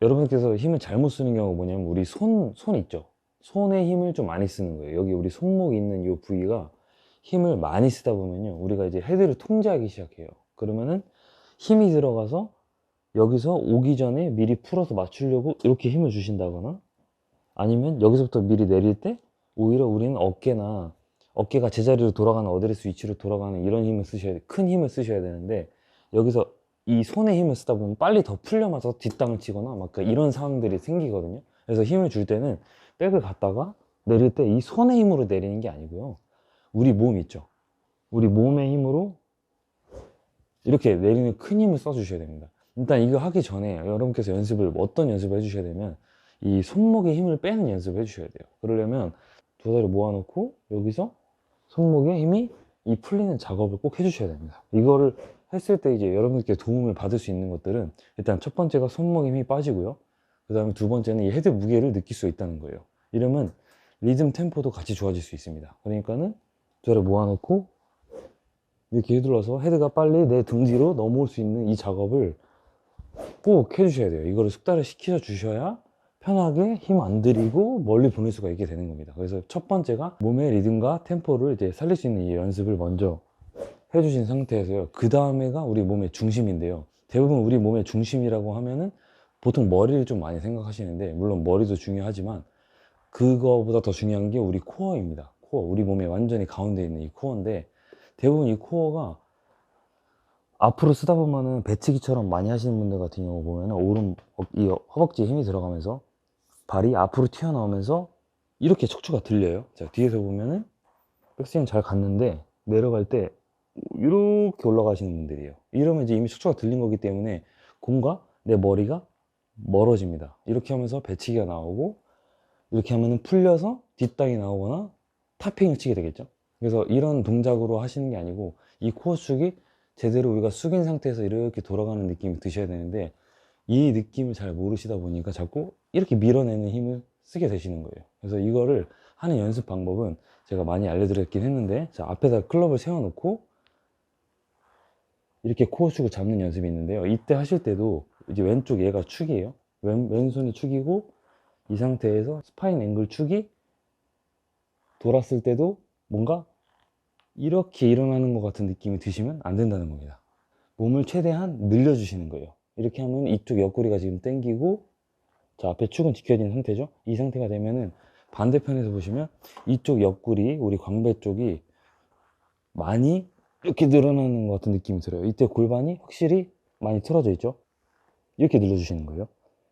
여러분께서 힘을 잘못 쓰는 경우가 뭐냐면 우리 손, 손 있죠? 손에 힘을 좀 많이 쓰는 거예요. 여기 우리 손목 있는 이 부위가 힘을 많이 쓰다 보면요. 우리가 이제 헤드를 통제하기 시작해요. 그러면은 힘이 들어가서 여기서 오기 전에 미리 풀어서 맞추려고 이렇게 힘을 주신다거나 아니면 여기서부터 미리 내릴 때 오히려 우리는 어깨나 어깨가 제자리로 돌아가는 어드레스 위치로 돌아가는 이런 힘을 쓰셔야 돼. 큰 힘을 쓰셔야 되는데 여기서 이 손에 힘을 쓰다 보면 빨리 더 풀려 맞아서 뒷땅을 치거나 막 이런 상황들이 생기거든요. 그래서 힘을 줄 때는 백을 갖다가 내릴 때 이 손의 힘으로 내리는 게 아니고요. 우리 몸 있죠. 우리 몸의 힘으로 이렇게 내리는 큰 힘을 써주셔야 됩니다. 일단 이거 하기 전에 여러분께서 연습을 어떤 연습을 해주셔야 되면 이 손목에 힘을 빼는 연습을 해주셔야 돼요. 그러려면 두 다리 모아놓고 여기서 손목에 힘이 이 풀리는 작업을 꼭 해주셔야 됩니다. 이거를 했을 때 이제 여러분께 도움을 받을 수 있는 것들은 일단 첫 번째가 손목에 힘이 빠지고요. 그 다음에 두 번째는 이 헤드 무게를 느낄 수 있다는 거예요. 이러면 리듬 템포도 같이 좋아질 수 있습니다. 그러니까는 두 다리 모아놓고 이렇게 휘둘러서 헤드가 빨리 내 등 뒤로 넘어올 수 있는 이 작업을 꼭 해주셔야 돼요. 이거를 숙달을 시켜 주셔야 편하게 힘 안 들이고 멀리 보낼 수가 있게 되는 겁니다. 그래서 첫 번째가 몸의 리듬과 템포를 이제 살릴 수 있는 이 연습을 먼저 해주신 상태에서요. 그 다음에가 우리 몸의 중심인데요. 대부분 우리 몸의 중심이라고 하면은 보통 머리를 좀 많이 생각하시는데 물론 머리도 중요하지만 그거보다 더 중요한 게 우리 코어입니다. 코어, 우리 몸의 완전히 가운데 있는 이 코어인데 대부분 이 코어가 앞으로 쓰다 보면은 배치기처럼 많이 하시는 분들 같은 경우 보면은 오른 어- 이 허벅지에 힘이 들어가면서 발이 앞으로 튀어나오면서 이렇게 척추가 들려요. 자 뒤에서 보면은 백스윙 잘 갔는데 내려갈 때 이렇게 올라가시는 분들이에요. 이러면 이제 이미 척추가 들린 거기 때문에 공과 내 머리가 멀어집니다. 이렇게 하면서 배치기가 나오고 이렇게 하면은 풀려서 뒷땅이 나오거나 탑핑을 치게 되겠죠. 그래서 이런 동작으로 하시는 게 아니고 이 코어 축이 제대로 우리가 숙인 상태에서 이렇게 돌아가는 느낌이 드셔야 되는데 이 느낌을 잘 모르시다 보니까 자꾸 이렇게 밀어내는 힘을 쓰게 되시는 거예요. 그래서 이거를 하는 연습 방법은 제가 많이 알려드렸긴 했는데 자 앞에다 클럽을 세워놓고 이렇게 코어 축을 잡는 연습이 있는데요. 이때 하실 때도 이제 왼쪽 얘가 축이에요. 왼, 왼손이 축이고 이 상태에서 스파인 앵글 축이 돌았을 때도 뭔가 이렇게 일어나는 것 같은 느낌이 드시면 안 된다는 겁니다. 몸을 최대한 늘려주시는 거예요. 이렇게 하면 이쪽 옆구리가 지금 당기고 자 앞에 축은 지켜진 상태죠. 이 상태가 되면은 반대편에서 보시면 이쪽 옆구리 우리 광배 쪽이 많이 이렇게 늘어나는 것 같은 느낌이 들어요. 이때 골반이 확실히 많이 틀어져 있죠. 이렇게 늘려주시는 거예요.